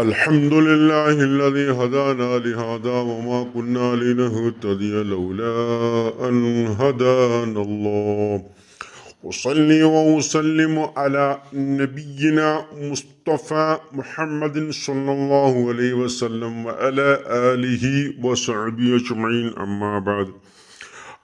الحمد لله الذي هدانا لهذا وما كنا لنهتدي لولا أن هدانا الله. أصلي وأسلم على نبينا مصطفى محمد صلى الله عليه وسلم وعلى آله وصحبه أجمعين. أما بعد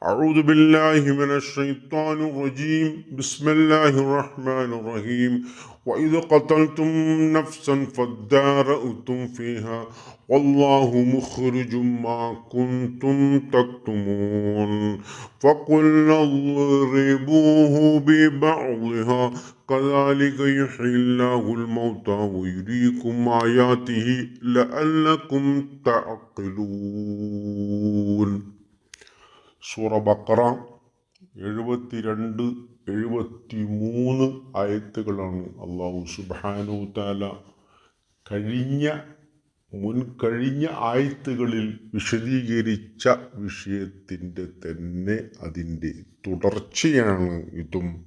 أعوذ بالله من الشيطان الرجيم. بسم الله الرحمن الرحيم. وإذ قتلتم نفسا فادارأتم فيها. والله مخرج ما كنتم تكتمون. فقلنا اضربوه ببعضها. كذلك يحيي الله الموتى ويريكم آياته لعلكم تعقلون. സൂറ ബക്കറ എഴുപത്തിരണ്ട് എഴുപത്തി മൂന്ന് ആയത്തുകളാണ് അള്ളാഹു സുബാനു താല കഴിഞ്ഞ മുൻ കഴിഞ്ഞ ആയത്തുകളിൽ വിശദീകരിച്ച വിഷയത്തിന്റെ തന്നെ അതിന്റെ തുടർച്ചയാണ് ഇതും.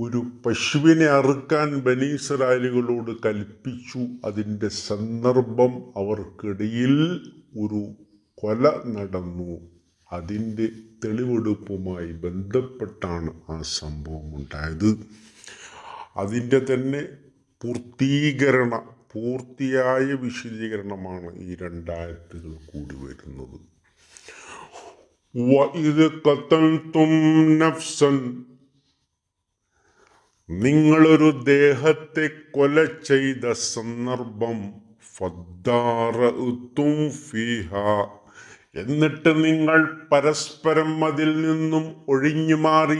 ഒരു പശുവിനെ അറുക്കാൻ ബനീസറാലികളോട് കൽപ്പിച്ചു. അതിന്റെ സന്ദർഭം അവർക്കിടയിൽ ഒരു കൊല നടന്നു. അതിന്റെ തെളിവെടുപ്പുമായി ബന്ധപ്പെട്ടാണ് ആ സംഭവം ഉണ്ടായത് അതിന്റെ തന്നെ പൂർത്തീകരണ പൂർത്തിയായ വിശദീകരണമാണ് ഈ രണ്ടായിരത്തുകൾ കൂടി വരുന്നത്. നഫ്സൻ നിങ്ങളൊരു ദേഹത്തെ കൊല ചെയ്ത സന്ദർഭം ഫദ്ദാറഅ്തും ഫീഹ. എന്നിട്ട് നിങ്ങൾ പരസ്പരം അതിൽ നിന്നും ഒഴിഞ്ഞു മാറി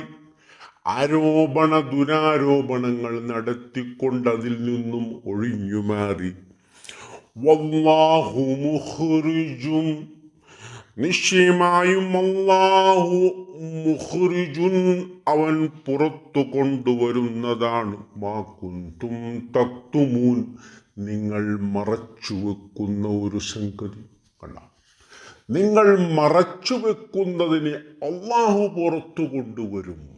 ആരോപണ ദുരാരോപണങ്ങൾ നടത്തിക്കൊണ്ട് അതിൽ നിന്നും ഒഴിഞ്ഞു മാറി. വല്ലാഹു നിശ്ചയമായും അല്ലാഹു മുഖ്റിജുൻ അവൻ പുറത്തു കൊണ്ടുവരുന്നതാണ്. മാ കുന്തും തക്തുമൂൻ. നിങ്ങൾ മറച്ചു വെക്കുന്ന ഒരു സംഗതി കണ്ട? നിങ്ങൾ മറച്ചു വെക്കുന്നതിനെ അള്ളാഹു പുറത്തു കൊണ്ടുവരും.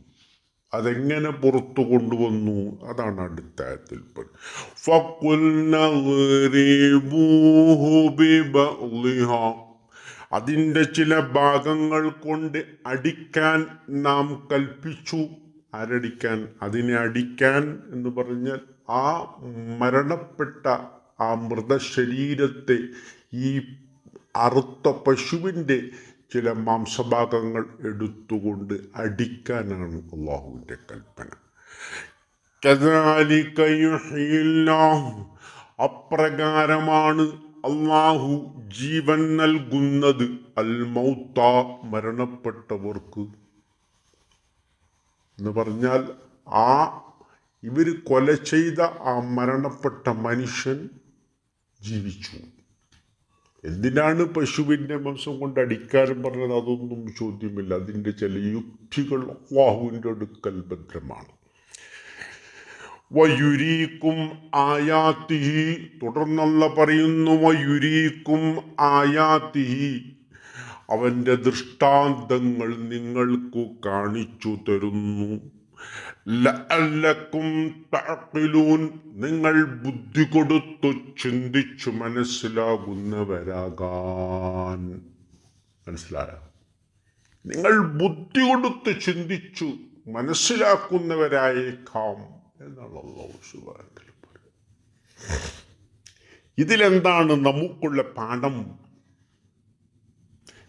അതെങ്ങനെ പുറത്തു കൊണ്ടുവന്നു? അതാണ് അടുത്ത ആയത്തിൽ അതിന്റെ ചില ഭാഗങ്ങൾ കൊണ്ട് അടിക്കാൻ നാം കൽപ്പിച്ചു. ആരടിക്കാൻ? അതിനെ അടിക്കാൻ എന്ന് പറഞ്ഞാൽ ആ മരണപ്പെട്ട ആ മൃതശരീരത്തെ ഈ അറുത്ത പശുവിന്റെ ചില മാംസഭാഗങ്ങൾ എടുത്തുകൊണ്ട് അടിക്കാനാണ് അള്ളാഹുവിന്റെ കൽപ്പന. അപ്രകാരമാണ് അള്ളാഹു ജീവൻ നൽകുന്നത്. അൽ മൗത്ത മരണപ്പെട്ടവർക്ക്. എന്ന് പറഞ്ഞാൽ ആ ഇവർ കൊല ചെയ്ത ആ മരണപ്പെട്ട മനുഷ്യൻ ജീവിച്ചു. എന്തിനാണ് പശുവിന്റെ മാംസം കൊണ്ട് അടിക്കാരം പറഞ്ഞത്? അതൊന്നും ചോദ്യമില്ല. അതിന്റെ ചില യുക്തികൾ അള്ളാഹുവിന്റെ അടുക്കൽ ഭദ്രമാണ്. വയുരീക്കും ആയാത്തിഹി. തുടർന്നുള്ള പറയുന്നു വയുരീക്കും ആയാത്തിഹി. അവന്റെ ദൃഷ്ടാന്തങ്ങൾ നിങ്ങൾക്ക് കാണിച്ചു തരുന്നു. ലഅല്ലക്കും തഅഖിലൂൻ നിങ്ങൾ ബുദ്ധി കൊടുത്തു ചിന്തിച്ചു മനസ്സിലാകുന്നവരാകാൻ. മനസ്സിലായ? നിങ്ങൾ ബുദ്ധി കൊടുത്ത് ചിന്തിച്ചു മനസ്സിലാക്കുന്നവരായേക്കാം എന്നുള്ള ഇതിലെന്താണ് നമുക്കുള്ള പാഠം?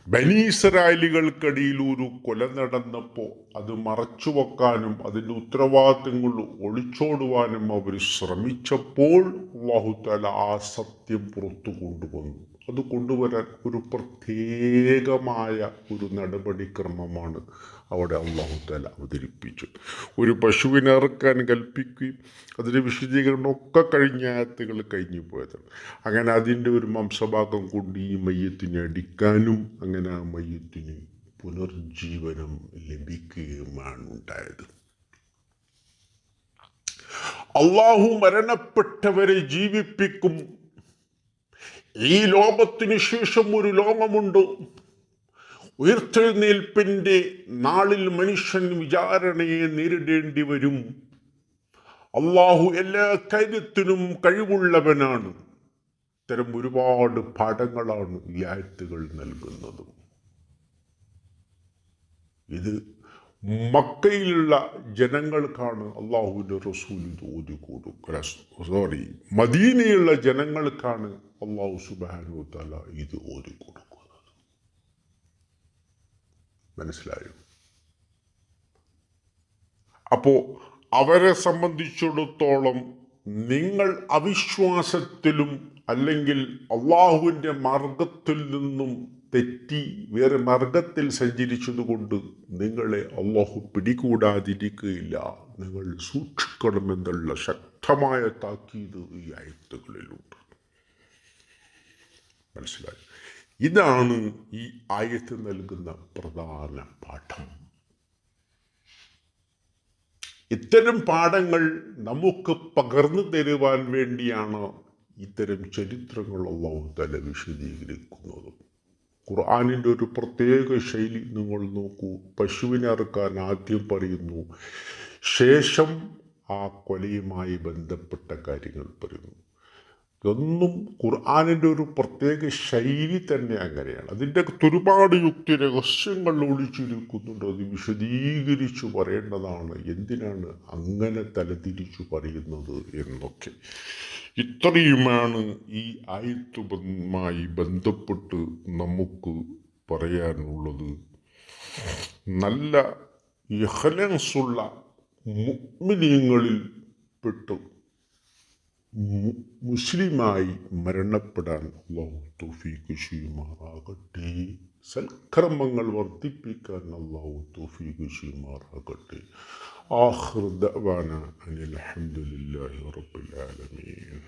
ബനീസറായലികൾക്കിടയിൽ ഒരു കൊല നടന്നപ്പോൾ അത് മറച്ചു വെക്കാനും അതിന്റെ ഉത്തരവാദിത്തങ്ങൾ ഒളിച്ചോടുവാനും അവർ ശ്രമിച്ചപ്പോൾ അള്ളാഹുത്താല ആ സത്യം പുറത്തു കൊണ്ടുവന്നു. അത് കൊണ്ടുവരാൻ ഒരു പ്രത്യേകമായ ഒരു നടപടിക്രമമാണ് അവിടെ അള്ളാഹുത്താല അവതരിപ്പിച്ചു. ഒരു പശുവിനെ ഇറക്കാൻ കൽപ്പിക്കുകയും അതിന്റെ വിശദീകരണമൊക്കെ കഴിഞ്ഞ ആയത്തുകൾ കഴിഞ്ഞു പോയതാണ്. അങ്ങനെ അതിന്റെ ഒരു മാംസഭാഗം കൊണ്ട് ഈ മയ്യത്തിനെ അടിക്കാനും അങ്ങനെ ആ മയ്യത്തിന് പുനർജീവനം ലഭിക്കുകയുമാണ് ഉണ്ടായത്. അള്ളാഹു മരണപ്പെട്ടവരെ ജീവിപ്പിക്കും. ഈ ലോകത്തിന് ശേഷം ഒരു ലോകമുണ്ട്. ഉയർത്തെഴുന്നേൽപ്പിന്റെ നാളിൽ മനുഷ്യൻ വിചാരണയെ നേരിടേണ്ടി വരും. അള്ളാഹു എല്ലാ കാര്യത്തിനും കഴിവുള്ളവനാണ്. ഇത്തരം ഒരുപാട് പാഠങ്ങളാണ് ഈ ആയത്തുകൾ നൽകുന്നത്. ഇത് മക്കയിലുള്ള ജനങ്ങൾക്കാണ് അള്ളാഹുവിന്റെ റസൂൽ തോതി കൊടുക്കുക. സോറി മദീനയുള്ള ജനങ്ങൾക്കാണ് അള്ളാഹു സുബാനു തല ഇത് ഓതി കൊടുക്കുന്നത് മനസ്സിലായോ? അപ്പോൾ അവരെ സംബന്ധിച്ചിടത്തോളം നിങ്ങൾ അവിശ്വാസത്തിലും അല്ലെങ്കിൽ അള്ളാഹുവിന്റെ മാർഗത്തിൽ നിന്നും തെറ്റി വേറെ മാർഗത്തിൽ സഞ്ചരിച്ചതുകൊണ്ട് നിങ്ങളെ അള്ളാഹു പിടികൂടാതിരിക്കുകയില്ല. നിങ്ങൾ സൂക്ഷിക്കണമെന്നുള്ള ശക്തമായ താക്കീത് ഈ ആയത്തുകളിലുണ്ട്. മനസ്സിലായി? ഇതാണ് ഈ ആയത്ത് നൽകുന്ന പ്രധാന പാഠം. ഇത്തരം പാഠങ്ങൾ നമുക്ക് പകർന്നു തരുവാൻ വേണ്ടിയാണ് ഇത്തരം ചരിത്രങ്ങൾ അള്ളാഹു തല വിശദീകരിക്കുന്നത്. ഖുർആാനിന്റെ ഒരു പ്രത്യേക ശൈലി നിങ്ങൾ നോക്കൂ. പശുവിനെ അറുക്കാൻ ആദ്യം പറയുന്നു ശേഷം ആ കൊലയുമായി ബന്ധപ്പെട്ട കാര്യങ്ങൾ പറയുന്നു. ഇതൊന്നും ഖുർആാനിന്റെ ഒരു പ്രത്യേക ശൈലി തന്നെ അങ്ങനെയാണ്. അതിന്റെ ഒരുപാട് യുക്തി രഹസ്യങ്ങൾ ഒളിച്ചിരിക്കുന്നുണ്ട്. അത് വിശദീകരിച്ചു പറയേണ്ടതാണ്. എന്തിനാണ് അങ്ങനെ തലതിരിച്ചു പറയുന്നത് എന്നൊക്കെ. ഇത്രയുമാണ് ഈ ആയത്തുമായി ബന്ധപ്പെട്ട് നമുക്ക് പറയാനുള്ളത്. നല്ല യഹലൻസുള്ള മുഗ്മിനീങ്ങളിൽ പെട്ടു. മുസ്ലിമായി മരണപ്പെടാൻ അള്ളാഹു തോഫീക്ക് ചെയ്യുമാറാകട്ടെ സൽക്കർമ്മങ്ങൾ വർദ്ധിപ്പിക്കാൻ അള്ളാഹു തോഫീക്ക് ചെയ്യുമാറാകട്ടെ ആഹ്ദവാന അനിൽ അഹമ്മദില്ലാഹി റബ്ബിൽ ആലമീൻ.